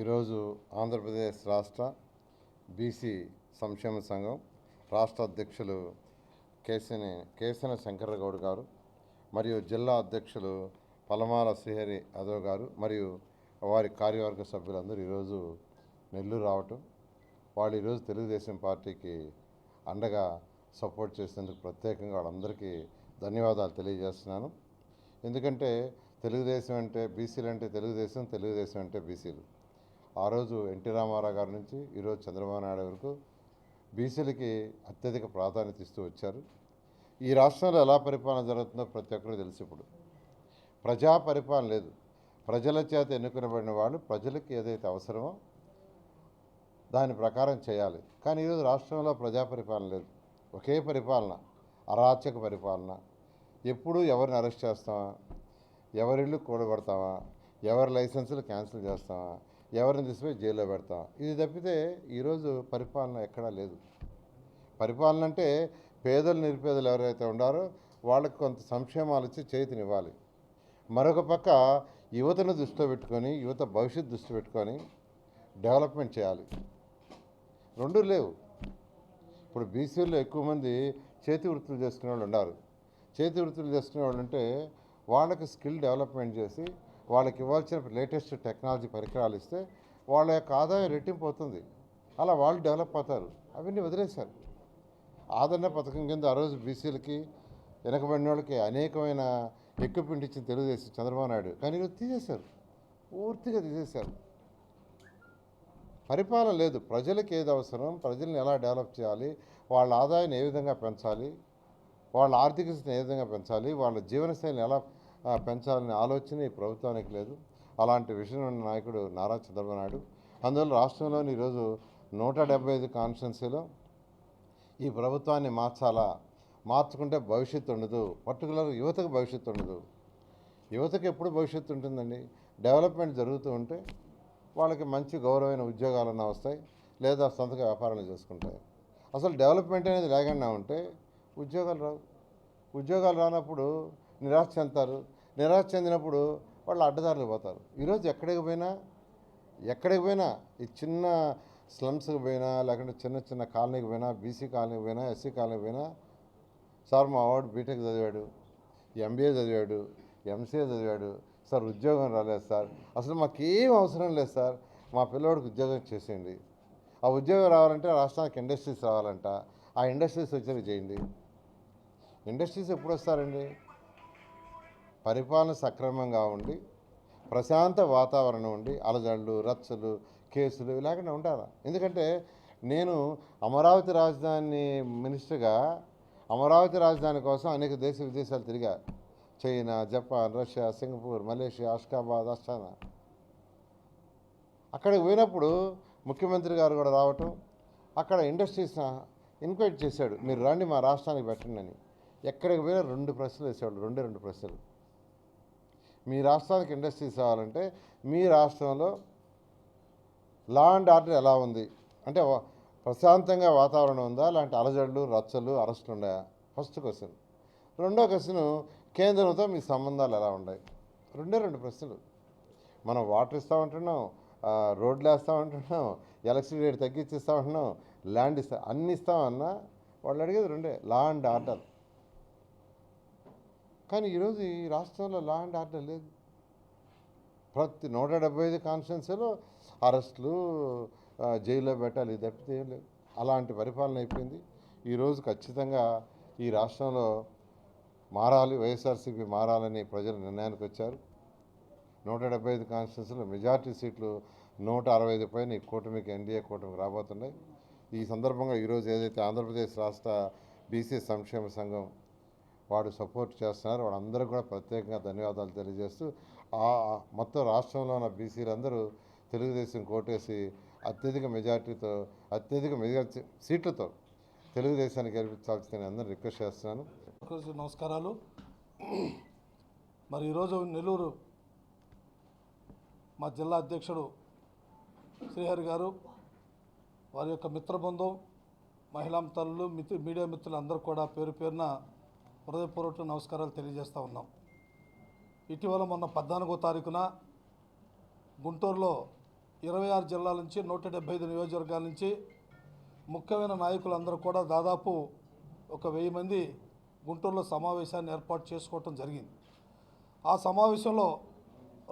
ఈరోజు ఆంధ్రప్రదేశ్ రాష్ట్ర బీసీ సంక్షేమ సంఘం రాష్ట్ర అధ్యక్షులు కేసిని కేసన శంకరగౌడ్ గారు మరియు జిల్లా అధ్యక్షులు పలమాల శ్రీహరి యాదవ్ గారు మరియు వారి కార్యవర్గ సభ్యులందరూ ఈరోజు నెల్లూరు రావటం. వాళ్ళు ఈరోజు తెలుగుదేశం పార్టీకి అండగా సపోర్ట్ చేసినందుకు ప్రత్యేకంగా వాళ్ళందరికీ ధన్యవాదాలు తెలియజేస్తున్నాను. ఎందుకంటే తెలుగుదేశం అంటే బీసీలు అంటే తెలుగుదేశం తెలుగుదేశం అంటే బీసీలు. ఆ రోజు ఎన్టీ రామారావు గారి నుంచి ఈరోజు చంద్రబాబు నాయుడు వరకు బీసీలకి అత్యధిక ప్రాధాన్యత ఇస్తూ వచ్చారు. ఈ రాష్ట్రంలో ఎలా పరిపాలన జరుగుతుందో ప్రతి ఒక్కరూ తెలుసు ఇప్పుడు. ప్రజా పరిపాలన లేదు. ప్రజల చేత ఎన్నుకునబడిన వాళ్ళు ప్రజలకు ఏదైతే అవసరమో దాని ప్రకారం చేయాలి. కానీ ఈరోజు రాష్ట్రంలో ప్రజా పరిపాలన లేదు. ఒకే పరిపాలన అరాచక పరిపాలన. ఎప్పుడు ఎవరిని అరెస్ట్ చేస్తామా? ఎవరిళ్ళు కూడబడతామా ఎవరి లైసెన్సులు క్యాన్సిల్ చేస్తామా? ఎవరిని తీసుకుపోయి జైల్లో పెడతాం. ఇది తప్పితే ఈరోజు పరిపాలన ఎక్కడా లేదు. పరిపాలన అంటే పేదలు నిరుపేదలు ఎవరైతే ఉండారో వాళ్ళకి కొంత సంక్షేమాలు ఇచ్చి చేతినివ్వాలి. మరొక పక్క యువతను దృష్టిలో పెట్టుకొని యువత భవిష్యత్తు దృష్టి పెట్టుకొని డెవలప్మెంట్ చేయాలి. రెండూ లేవు. ఇప్పుడు బీసీలో ఎక్కువ మంది చేతి వృత్తులు చేసుకునే వాళ్ళు ఉన్నారు. చేతి వృత్తులు చేసుకునే వాళ్ళు అంటే వాళ్ళకి స్కిల్ డెవలప్మెంట్ చేసి వాళ్ళకి ఇవ్వాల్సిన లేటెస్ట్ టెక్నాలజీ పరికరాలు ఇస్తే వాళ్ళ యొక్క ఆదాయం రెట్టింపు అవుతుంది. అలా వాళ్ళు డెవలప్ అవుతారు. అవన్నీ వదిలేశారు. ఆదరణ పథకం కింద ఆ రోజు బీసీలకి వెనకబడిన వాళ్ళకి అనేకమైన ఎక్విప్మెంట్ ఇచ్చిన తెలుగుదేశం చంద్రబాబు నాయుడు. కానీ ఈరోజు తీసేశారు. పూర్తిగా తీసేశారు. పరిపాలన లేదు. ప్రజలకు ఏది అవసరం ప్రజల్ని ఎలా డెవలప్ చేయాలి వాళ్ళ ఆదాయాన్ని ఏ విధంగా పెంచాలి వాళ్ళ ఆర్థిక స్థితిని ఏ విధంగా పెంచాలి వాళ్ళ జీవనశైలిని ఎలా పెంచాలనే ఆలోచన ఈ ప్రభుత్వానికి లేదు. అలాంటి విషయం ఉన్న నాయకుడు నారా చంద్రబాబు నాయుడు అందువల్ల రాష్ట్రంలోని ఈరోజు నూట డెబ్బై ఐదు కాన్స్టిట్యున్సీలో ఈ ప్రభుత్వాన్ని మార్చాలా? మార్చుకుంటే భవిష్యత్తు ఉండదు. పర్టికులర్ యువతకు భవిష్యత్తు ఉండదు. యువతకు ఎప్పుడు భవిష్యత్తు ఉంటుందండి? డెవలప్మెంట్ జరుగుతూ ఉంటే వాళ్ళకి మంచి గౌరవమైన ఉద్యోగాలన్నా వస్తాయి లేదా సొంతగా వ్యాపారాలు చేసుకుంటాయి. అసలు డెవలప్మెంట్ అనేది లేకుండా ఉంటే ఉద్యోగాలు రావు. ఉద్యోగాలు రానప్పుడు నిరాశ చెందుతారు. నిరాశ చెందినప్పుడు వాళ్ళు అడ్డదారులు పోతారు. ఈరోజు ఎక్కడికి పోయినా ఎక్కడికి పోయినా ఈ చిన్న స్లమ్స్కి పోయినా లేకుంటే చిన్న చిన్న కాలనీకి పోయినా బీసీ కాలనీకి పోయినా ఎస్సీ కాలనీకి పోయినా సార్ మా వాడు బీటెక్ చదివాడు ఎంబీఏ చదివాడు ఎంసీఏ చదివాడు సార్ ఉద్యోగం రాలేదు సార్ అసలు మాకేం అవసరం లేదు సార్ మా పిల్లోడికి ఉద్యోగం చేసేయండి. ఆ ఉద్యోగం రావాలంటే రాష్ట్రానికి ఇండస్ట్రీస్ రావాలంట ఆ ఇండస్ట్రీస్ వచ్చేది చేయండి. ఇండస్ట్రీస్ ఎప్పుడు వస్తారండి? పరిపాలన సక్రమంగా ఉండి ప్రశాంత వాతావరణం ఉండి అలజడులు రచ్చలు కేసులు ఇలాగనే ఉండాలి? ఎందుకంటే నేను అమరావతి రాజధాని మినిస్టర్గా అమరావతి రాజధాని కోసం అనేక దేశ విదేశాలు తిరిగా. China Japan Russia Singapore Malaysia Ashgabat Astana అక్కడికి పోయినప్పుడు ముఖ్యమంత్రి గారు కూడా రావటం అక్కడ ఇండస్ట్రీస్ ఇన్వైట్ చేశాడు మీరు రండి మా రాష్ట్రానికి పెట్టండి అని. ఎక్కడికి పోయినా రెండు ప్రశ్నలు వేసేవాళ్ళు రెండే రెండు ప్రశ్నలు. మీ రాష్ట్రానికి ఇండస్ట్రీస్ రావాలంటే మీ రాష్ట్రంలో లా అండ్ ఆర్డర్ ఎలా ఉంది? అంటే ప్రశాంతంగా వాతావరణం ఉందా? లాంటి అలజడులు రచ్చలు అరెస్టులు ఉన్నాయా? First question. రెండో క్వశ్చన్ కేంద్రంతో మీ సంబంధాలు ఎలా ఉన్నాయి? రెండే రెండు ప్రశ్నలు. మనం వాటర్ ఇస్తామంటున్నాం రోడ్లు వేస్తామంటున్నాం ఎలక్ట్రిసిటీ రేట్ తగ్గించిస్తామంటున్నాం ల్యాండ్ ఇస్తా అన్ని ఇస్తామన్నా వాళ్ళు అడిగేది రెండే లా అండ్ ఆర్డర్. కానీ ఈరోజు ఈ రాష్ట్రంలో లా అండ్ ఆర్డర్ లేదు. ప్రతి నూట డెబ్బై ఐదు కాన్స్టిట్యున్సీలో అరెస్టులు జైల్లో పెట్టాలి ఇది తప్పితే ఏం లేదు. అలాంటి పరిపాలన అయిపోయింది. ఈరోజు ఖచ్చితంగా ఈ రాష్ట్రంలో మారాలి వైఎస్ఆర్సీపీ మారాలని ప్రజలు నిర్ణయానికి వచ్చారు. నూట డెబ్బై ఐదు కాన్స్టిట్యున్సీలో మెజార్టీ సీట్లు నూట అరవై ఐదు పైన ఈ కూటమికి ఎన్డీఏ కూటమికి రాబోతున్నాయి. ఈ సందర్భంగా ఈరోజు ఏదైతే ఆంధ్రప్రదేశ్ రాష్ట్ర బీసీ సంక్షేమ సంఘం వాడు సపోర్ట్ చేస్తున్నారు. వాళ్ళందరూ కూడా ప్రత్యేకంగా ధన్యవాదాలు తెలియజేస్తూ ఆ మొత్తం రాష్ట్రంలో ఉన్న బీసీలందరూ తెలుగుదేశం కోటేసి అత్యధిక మెజార్టీతో అత్యధిక మెజార్టీ సీట్లతో తెలుగుదేశాన్ని గెలిపించాల్సిందని అందరూ రిక్వెస్ట్ చేస్తున్నాను. నమస్కారాలు. మరి ఈరోజు నెల్లూరు మా జిల్లా అధ్యక్షుడు శ్రీహరి గారు వారి యొక్క మిత్రబృందం మహిళా తల్లు మిత్రు మీడియా మిత్రులు అందరూ కూడా పేరు పేరున హృదయపూర్వక నమస్కారాలు తెలియజేస్తూ ఉన్నాం. ఇటీవల మొన్న పద్నాలుగో తారీఖున గుంటూరులో ఇరవై ఆరు జిల్లాల నుంచి నూట డెబ్బై ఐదు నియోజకవర్గాల నుంచి ముఖ్యమైన నాయకులందరూ కూడా దాదాపు ఒక వెయ్యి మంది గుంటూరులో సమావేశాన్ని ఏర్పాటు చేసుకోవటం జరిగింది. ఆ సమావేశంలో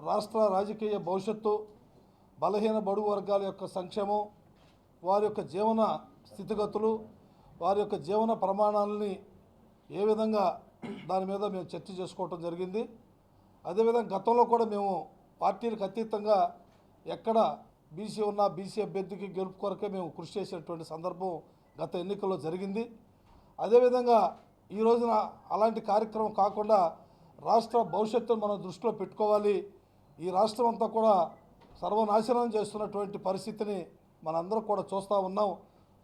రాష్ట్ర రాజకీయ భవిష్యత్తు బలహీన బడుగు వర్గాల యొక్క సంక్షేమం వారి యొక్క జీవన స్థితిగతులు వారి యొక్క జీవన ప్రమాణాలని ఏ విధంగా దాని మీద మేము చర్చ చేసుకోవటం జరిగింది. అదేవిధంగా గతంలో కూడా మేము పార్టీలకు అతీతంగా ఎక్కడ బీసీ ఉన్నా బీసీ అభ్యర్థికి గెలుపు కొరకే మేము కృషి చేసినటువంటి సందర్భం గత ఎన్నికల్లో జరిగింది. అదేవిధంగా ఈ రోజున అలాంటి కార్యక్రమం కాకుండా రాష్ట్ర భవిష్యత్తును మనం దృష్టిలో పెట్టుకోవాలి. ఈ రాష్ట్రం అంతా కూడా సర్వనాశనం చేస్తున్నటువంటి పరిస్థితిని మనందరం కూడా చూస్తూ ఉన్నాం.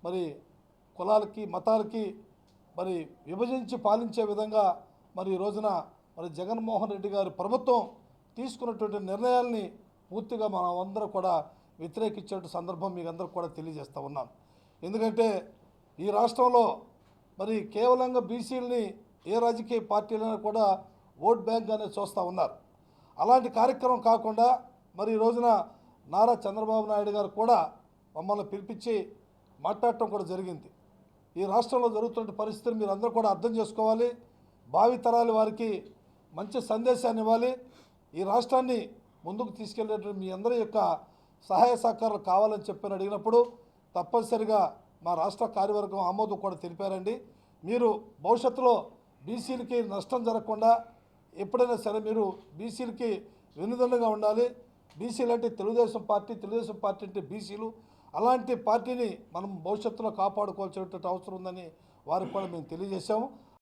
మరి కులాలకి మతాలకి మరి విభజించి పాలించే విధంగా మరి ఈ రోజున మరి జగన్మోహన్ రెడ్డి గారి ప్రభుత్వం తీసుకున్నటువంటి నిర్ణయాల్ని పూర్తిగా మనం అందరూ కూడా వ్యతిరేకించే సందర్భం మీకు అందరూ కూడా తెలియజేస్తూ ఉన్నాం. ఎందుకంటే ఈ రాష్ట్రంలో మరి కేవలంగా బీసీలని ఏ రాజకీయ పార్టీలైనా కూడా ఓట్ బ్యాంక్ అనేది చూస్తూ ఉన్నారు. అలాంటి కార్యక్రమం కాకుండా మరి ఈ రోజున నారా చంద్రబాబు నాయుడు గారు కూడా మమ్మల్ని పిలిపించి మాట్లాడటం కూడా జరిగింది. ఈ రాష్ట్రంలో జరుగుతున్న పరిస్థితిని మీరు అందరూ కూడా అర్థం చేసుకోవాలి. భావి తరాల వారికి మంచి సందేశాన్ని ఇవ్వాలి. ఈ రాష్ట్రాన్ని ముందుకు తీసుకెళ్ళేటువంటి మీ అందరి యొక్క సహాయ సహకారాలు కావాలని చెప్పని అడిగినప్పుడు తప్పనిసరిగా మా రాష్ట్ర కార్యవర్గం ఆమోదం కూడా తెలిపారండి. మీరు భవిష్యత్తులో బీసీలకి నష్టం జరగకుండా ఎప్పుడైనా సరే మీరు బీసీలకి వెనుదండగా ఉండాలి. బీసీలు అంటే తెలుగుదేశం పార్టీ తెలుగుదేశం పార్టీ అంటే బీసీలు. అలాంటి పార్టీని మనం భవిష్యత్తులో కాపాడుకోవాల్సినటువంటి అవసరం ఉందని వారికి కూడా మేము తెలియజేశాము.